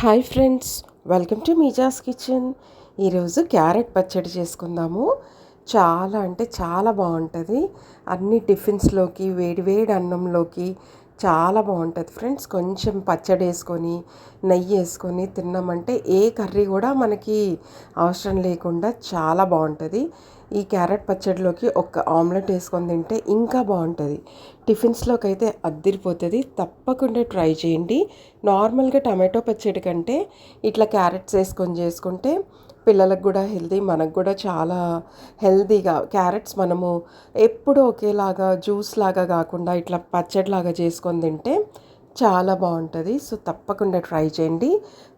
Hi friends welcome to మీజాస్ kitchen. ఈరోజు carrot పచ్చడి చేసుకుందాము. చాలా అంటే చాలా బాగుంటుంది. అన్ని టిఫిన్స్లోకి వేడి వేడి అన్నంలోకి చాలా బాగుంటుంది ఫ్రెండ్స్. కొంచెం పచ్చడి వేసుకొని నెయ్యి వేసుకొని తిన్నామంటే ఏ కర్రీ కూడా మనకి అవసరం లేకుండా చాలా బాగుంటుంది. ఈ క్యారెట్ పచ్చడిలోకి ఒక ఆమ్లెట్ వేసుకొని తింటే ఇంకా బాగుంటుంది. టిఫిన్స్లోకి అయితే అద్దిరిపోతుంది. తప్పకుండా ట్రై చేయండి. నార్మల్గా టమాటో పచ్చడి కంటే ఇట్లా క్యారెట్స్ వేసుకొని చేసుకుంటే పిల్లలకు కూడా హెల్దీ మనకు కూడా చాలా హెల్దీగా క్యారెట్స్ మనము ఎప్పుడు ఒకేలాగా జ్యూస్ లాగా కాకుండా ఇట్లా పచ్చడిలాగా చేసుకొని తింటే చాలా బాగుంటుంది. సో తప్పకుండా ట్రై చేయండి.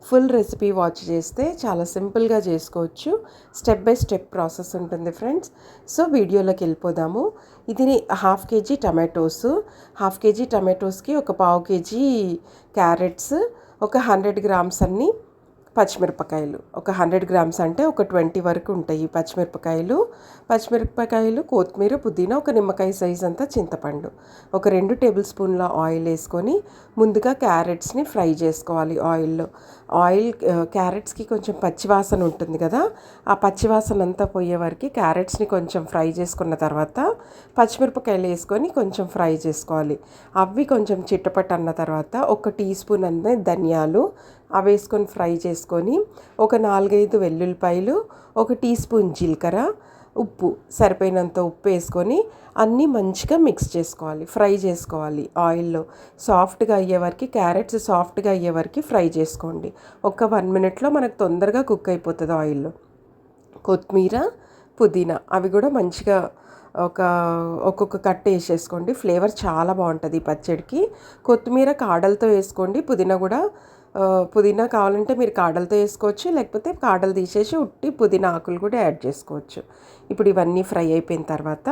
ఫుల్ రెసిపీ వాచ్ చేస్తే చాలా సింపుల్గా చేసుకోవచ్చు. స్టెప్ బై స్టెప్ ప్రాసెస్ ఉంటుంది ఫ్రెండ్స్. సో వీడియోలోకి వెళ్ళిపోదాము. ఇది half kg tomatoes. Half kg టమాటోస్కి ఒక పావు కేజీ క్యారెట్స్. ఒక హండ్రెడ్ గ్రామ్స్ అన్నీ పచ్చిమిరపకాయలు. ఒక హండ్రెడ్ గ్రామ్స్ అంటే ఒక ట్వంటీ వరకు ఉంటాయి పచ్చిమిరపకాయలు. పచ్చిమిరపకాయలు కొత్తిమీర పుదీనా ఒక నిమ్మకాయ సైజ్ అంతా చింతపండు. ఒక రెండు టేబుల్ స్పూన్ల ఆయిల్ వేసుకొని ముందుగా క్యారెట్స్ని ఫ్రై చేసుకోవాలి ఆయిల్లో. ఆయిల్ క్యారెట్స్కి కొంచెం పచ్చివాసన ఉంటుంది కదా ఆ పచ్చివాసన అంతా పోయే వరకు క్యారెట్స్ని కొంచెం ఫ్రై చేసుకున్న తర్వాత పచ్చిమిరపకాయలు వేసుకొని కొంచెం ఫ్రై చేసుకోవాలి. అవి కొంచెం చిట్టపట్టు అన్న తర్వాత ఒక టీ స్పూన్ అన్న ధనియాలు అవి వేసుకొని ఫ్రై చేసుకొని ఒక నాలుగైదు వెల్లుల్లిపాయలు ఒక టీ స్పూన్ జీలకర్ర ఉప్పు సరిపోయినంత ఉప్పు వేసుకొని అన్నీ మంచిగా మిక్స్ చేసుకోవాలి. ఫ్రై చేసుకోవాలి ఆయిల్లో. సాఫ్ట్గా అయ్యే వరకు క్యారెట్స్ సాఫ్ట్గా అయ్యే వరకు ఫ్రై చేసుకోండి. ఒక వన్ మినిట్లో మనకు తొందరగా కుక్ అయిపోతుంది ఆయిల్లో కొత్తిమీర పుదీనా అవి కూడా మంచిగా ఒక ఒక్కొక్క కట్ వేసేసుకోండి. ఫ్లేవర్ చాలా బాగుంటుంది ఈ పచ్చడికి. కొత్తిమీర కాడలతో వేసుకోండి. పుదీనా కూడా పుదీనా కావాలంటే మీరు కాడలతో వేసుకోవచ్చు లేకపోతే కాడలు తీసేసి ఉట్టి పుదీనా ఆకులు కూడా యాడ్ చేసుకోవచ్చు. ఇప్పుడు ఇవన్నీ ఫ్రై అయిపోయిన తర్వాత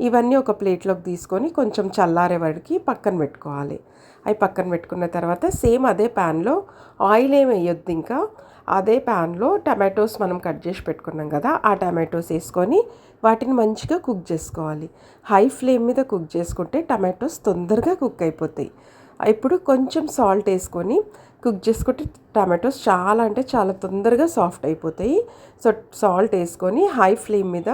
ఇవన్నీ ఒక ప్లేట్లోకి తీసుకొని కొంచెం చల్లారే వాడికి పక్కన పెట్టుకోవాలి. అవి పక్కన పెట్టుకున్న తర్వాత సేమ్ అదే ప్యాన్లో ఆయిల్ ఏమి వేయొద్దు ఇంకా. అదే ప్యాన్లో టమాటోస్ మనం కట్ చేసి పెట్టుకున్నాం కదా ఆ టమాటోస్ వేసుకొని వాటిని మంచిగా కుక్ చేసుకోవాలి. హై ఫ్లేమ్ మీద కుక్ చేసుకుంటే టమాటోస్ తొందరగా కుక్ అయిపోతాయి. ఇప్పుడు కొంచెం సాల్ట్ వేసుకొని కుక్ చేసుకుంటే టమాటోస్ చాలా అంటే చాలా తొందరగా సాఫ్ట్ అయిపోతాయి. సో సాల్ట్ వేసుకొని హై ఫ్లేమ్ మీద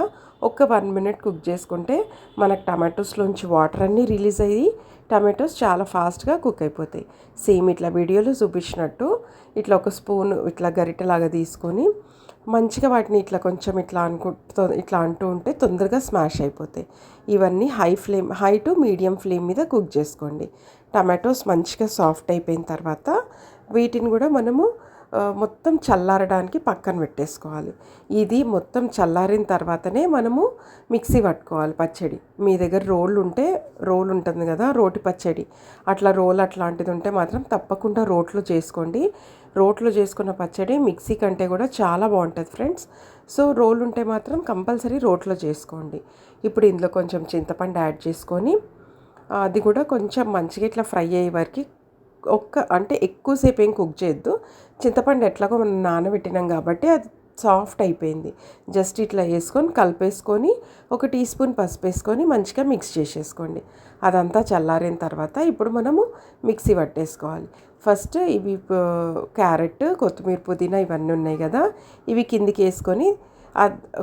ఒక వన్ మినిట్ కుక్ చేసుకుంటే మనకు టమాటోస్లోంచి వాటర్ అన్నీ రిలీజ్ అయ్యి టమాటోస్ చాలా ఫాస్ట్గా కుక్ అయిపోతాయి. సేమ్ ఇట్లా వీడియోలో చూపించినట్టు ఇట్లా ఒక స్పూన్ ఇట్లా గరిటెలాగా తీసుకొని మంచిగా వాటిని ఇట్లా కొంచెం ఇట్లా అనుకుంటూ ఇట్లా అంటూ ఉంటే తొందరగా స్మాష్ అయిపోతాయి. ఇవన్నీ high flame high to medium flame మీద కుక్ చేసుకోండి. టమాటోస్ మంచిగా సాఫ్ట్ అయిపోయిన తర్వాత వీటిని కూడా మనము మొత్తం చల్లారడానికి పక్కన పెట్టేసుకోవాలి. ఇది మొత్తం చల్లారిన తర్వాతనే మనము మిక్సీ పట్టుకోవాలి పచ్చడి. మీ దగ్గర రోల్ ఉంటే రోల్ ఉంటుంది కదా రోటి పచ్చడి. అట్లా రోల్ అట్లాంటిది ఉంటే మాత్రం తప్పకుండా రోట్లో చేసుకోండి. రోట్లో చేసుకున్న పచ్చడి మిక్సీ కంటే కూడా చాలా బాగుంటుంది ఫ్రెండ్స్. సో రోల్ ఉంటే మాత్రం కంపల్సరీ రోట్లో చేసుకోండి. ఇప్పుడు ఇందులో కొంచెం చింతపండు యాడ్ చేసుకొని అది కూడా కొంచెం మంచిగా ఇట్లా ఫ్రై అయ్యే వరకు ఒక్క అంటే ఎక్కువసేపు ఏం కుక్ చేయొద్దు. చింతపండు ఎట్లాగో మనం నానబెట్టినాం కాబట్టి అది సాఫ్ట్ అయిపోయింది. జస్ట్ ఇట్లా వేసుకొని కలిపేసుకొని ఒక టీ స్పూన్ పసుపు వేసుకొని మంచిగా మిక్స్ చేసేసుకోండి. అదంతా చల్లారిన తర్వాత ఇప్పుడు మనము మిక్సీ పట్టేసుకోవాలి. ఫస్ట్ ఇవి క్యారెట్ కొత్తిమీర పుదీనా ఇవన్నీ ఉన్నాయి కదా ఇవి కిందికి వేసుకొని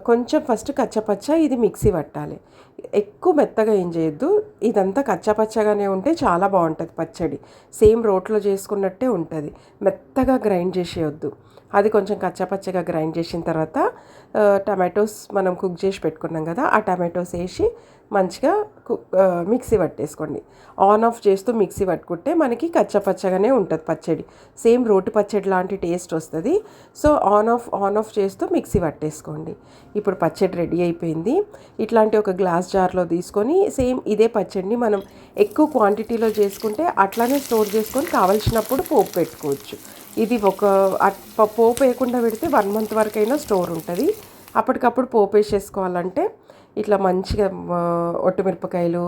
కొంచెం ఫస్ట్ కచ్చపచ్చ ఇది మిక్సీ పట్టాలి. ఎక్కువ మెత్తగా ఏం చేయొద్దు. ఇదంతా కచ్చపచ్చగానే ఉంటే చాలా బాగుంటుంది పచ్చడి. సేమ్ రోట్లో చేసుకున్నట్టే ఉంటుంది. మెత్తగా గ్రైండ్ చేసేయొద్దు. అది కొంచెం కచ్చపచ్చగా గ్రైండ్ చేసిన తర్వాత టమాటోస్ మనం కుక్ చేసి పెట్టుకున్నాం కదా ఆ టమాటోస్ వేసి మంచిగా మిక్సీ పట్టేసుకోండి. ఆన్ ఆఫ్ చేస్తూ మిక్సీ పట్టుకుంటే మనకి కచ్చపచ్చగానే ఉంటుంది పచ్చడి. సేమ్ రోటి పచ్చడి లాంటి టేస్ట్ వస్తుంది. So on off on off చేస్తూ మిక్సీ పట్టేసుకోండి. ఇప్పుడు పచ్చడి రెడీ అయిపోయింది. ఇట్లాంటి ఒక గ్లాస్ జార్లో తీసుకొని సేమ్ ఇదే పచ్చడిని మనం ఎక్కువ క్వాంటిటీలో చేసుకుంటే అట్లానే స్టోర్ చేసుకొని కావలసినప్పుడు పోపు పెట్టుకోవచ్చు. ఇది ఒక పోపు వేయకుండా పెడితే వన్ మంత్ వరకైనా స్టోర్ ఉంటుంది. అప్పటికప్పుడు పోపు వేసేసుకోవాలంటే ఇట్లా మంచిగా ఒట్టుమిరపకాయలు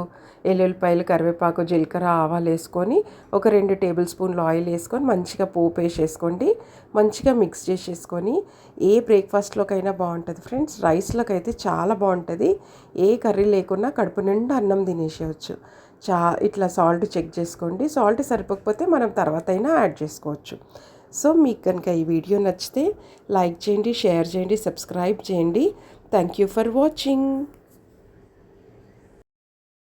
ఎల్లుల్లిపాయలు కరివేపాకు జీలకర్ర ఆవాలు వేసుకొని ఒక రెండు టేబుల్ స్పూన్లు ఆయిల్ వేసుకొని మంచిగా పోపు వేసేసుకోండి మంచిగా మిక్స్ చేసేసుకొని ఏ బ్రేక్ఫాస్ట్లోకైనా బాగుంటుంది ఫ్రెండ్స్. రైస్లోకి అయితే చాలా బాగుంటుంది. ఏ కర్రీ లేకున్నా కడుపు నిండా అన్నం తినేసేయచ్చు. చా ఇట్లా సాల్ట్ చెక్ చేసుకోండి. సాల్ట్ సరిపోకపోతే మనం తర్వాత అయినా యాడ్ చేసుకోవచ్చు. సో మీకు కనుక ఈ వీడియో నచ్చితే లైక్ చేయండి షేర్ చేయండి సబ్స్క్రైబ్ చేయండి. Thank you for watching